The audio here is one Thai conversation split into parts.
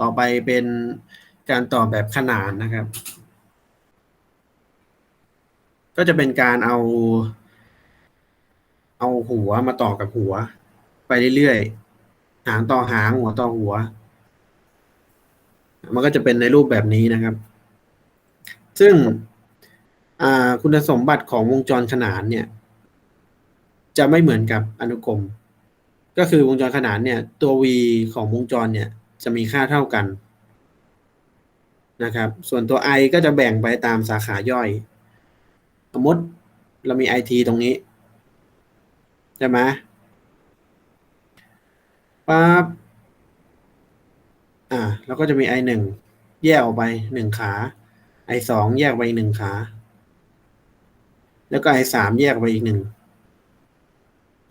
ต่อไปเป็นการต่อแบบขนานนะครับ ก็จะเป็นการเอา เอาหัวมาต่อกับหัว ไปเรื่อยๆ หางต่อหางหัวต่อหัว มันก็จะเป็นในรูปแบบนี้นะครับ ซึ่งคุณสมบัติของวงจรขนานเนี่ย จะไม่เหมือนกับอนุกรม ก็คือวงจรขนานเนี่ย ตัว v ของวงจรเนี่ย จะมีค่าเท่ากันนะครับ ส่วนตัว i ก็จะแบ่งไปตามสาขาย่อย สมมติเรามี it ตรงนี้ ใช่ไหมปั๊บอ่าแล้วก็จะมี i หนึ่งแยกออกไปหนึ่งขา i สองแยกไปอีกหนึ่งขา แล้วก็ i สามแยกไปอีกหนึ่ง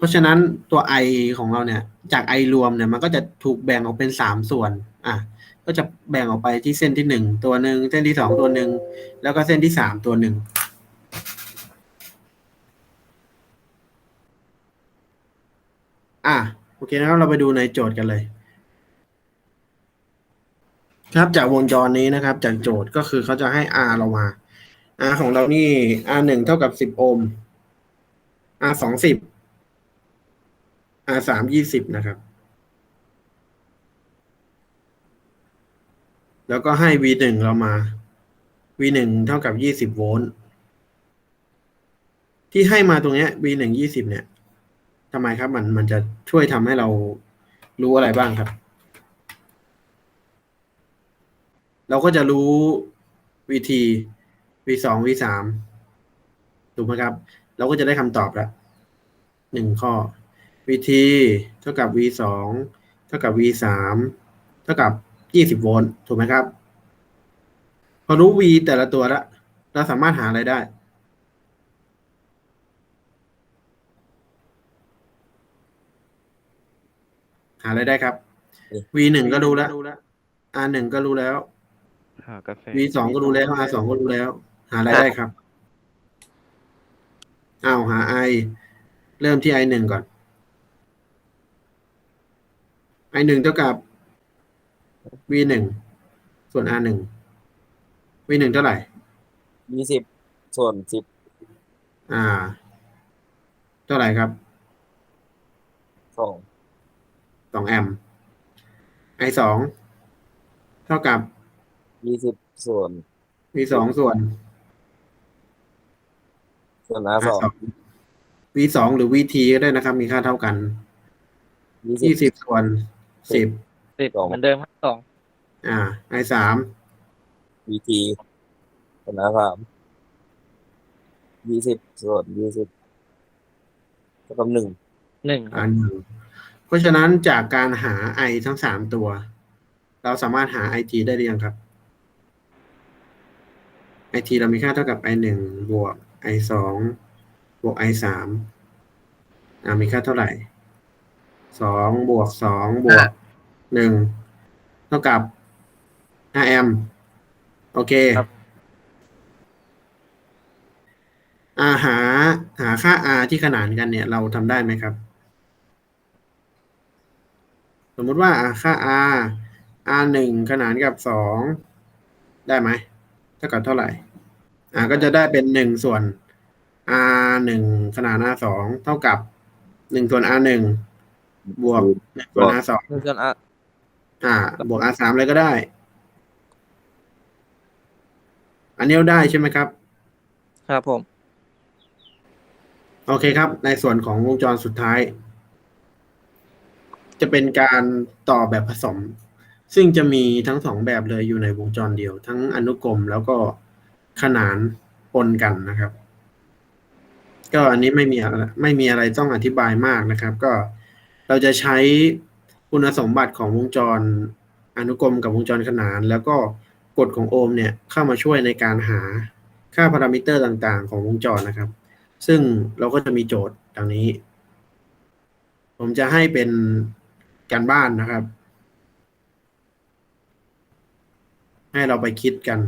ราะฉะนั้นตัว i ของเราเนี่ย จาก i รวมเนี่ยมันก็จะถูกแบ่งออกเป็นสามส่วน อะ ก็จะแบ่งออกไปที่เส้นที่หนึ่งตัวหนึ่งเส้นที่สองตัวหนึ่งแล้วก็เส้นที่สามตัวหนึ่งอะโอเคนะครับเราไปดูในโจทย์กันเลย ครับจากวงจรนี้นะครับ จากโจทย์ก็คือเขาจะให้ R เรามา R ของเรานี่ R หนึ่งเท่ากับสิบโอห์ม R สองสิบ R สามยี่สิบนะครับ แล้วก็ให้ V หนึ่งเรามา V หนึ่งเท่ากับยี่สิบโวลต์ที่ให้มาตรงเนี้ย V หนึ่งยี่สิบเนี่ยทำไมครับ มันมันจะช่วยทำให้เรารู้อะไรบ้างครับ เราก็จะรู้วิธี v สอง v สามถูกไหมครับ เราก็จะได้คำตอบล้วหนึ่งข้อ วิธีเท่ากับ v สองเท่ากับ v สามเท่ากับยี่สิบโวลต์ถูกไหมครับ พอรู้ v แต่ละตัวแล้วเราสามารถหาอะไรได้ หาอะไรได้ครับ v หนึ่งก็รู้แล้ว r หนึ่งก็รู้แล้วหากาแฟ v สองก็รู้แล้ว r สองก็รู้แล้ว หาอะไรได้ครับอ้าวหา i เริ่มที่ i หนึ่งก่อน i หนึ่งเท่ากับ v หนึ่งส่วน r หนึ่ง v หนึ่งเท่าไหร่ ยี่สิบส่วนสิบอ่า เท่าไหร่ครับสองสองแอมป์ i สองเท่ากับ ยี่สิบส่วน v สองส่วน ส่วนอา r สองสอง v สองหรือ vt ก็ได้นะครับ มีค่าเท่ากันยี่ยี่สิบสิบส่วน สิบสิบสองเหมือนเดิมครับสองอ่า i สามวีทีส่วนอาสามยี่สิบส่วนยี่สิบเท่ากับหนึ่งหนึ่งอันหนึ่งเพราะฉะนั้นจากการหา i ทั้งสามตัว เราสามารถหา it ได้หรือยังครับ it เรามีค่าเท่ากับ i หนึ่งบวก i สองบวก i สามอ่ามีค่าเท่าไหร่ สองบวกสองบวกหนึ่งเท่ากับห้าแอมป์โอเคครับ อาหา หาค่า r ที่ขนานกันเนี่ย เราทำได้ไหมครับ สมมุติว่าอะค่า r r หนึ่งขนานกับสองได้ไหมเท่ากับเท่าไหร่ อ่าก็จะได้เป็นหนึ่งส่วน r หนึ่งขนาน r สองเท่ากับหนึ่งส่วน r หนึ่ง บวกหนึ่งส่วน r สองหนึ่งส่วนอะอ่า บวก r สามเลยก็ได้ อันนี้เราได้ใช่ไหมครับ ครับผม โอเคครับ ในส่วนของวงจรสุดท้าย จะเป็นการต่อแบบผสม ซึ่งจะมีทั้งสองแบบเลยอยู่ในวงจรเดียว ทั้งอนุกรมแล้วก็ขนานปนกันนะครับ ก็อันนี้ไม่มีอะไรไม่มีอะไรต้องอธิบายมากนะครับ ก็ เราจะใช้คุณสมบัติของวงจรอนุกรมกับวงจรขนาน แล้วก็กฎของโอห์มเนี่ยเข้ามาช่วยในการหาค่าพารามิเตอร์ต่างๆ ของวงจรนะครับ ซึ่งเราก็จะมีโจทย์ดังนี้ ผมจะให้เป็นการบ้านนะครับ ให้เราไปคิดกัน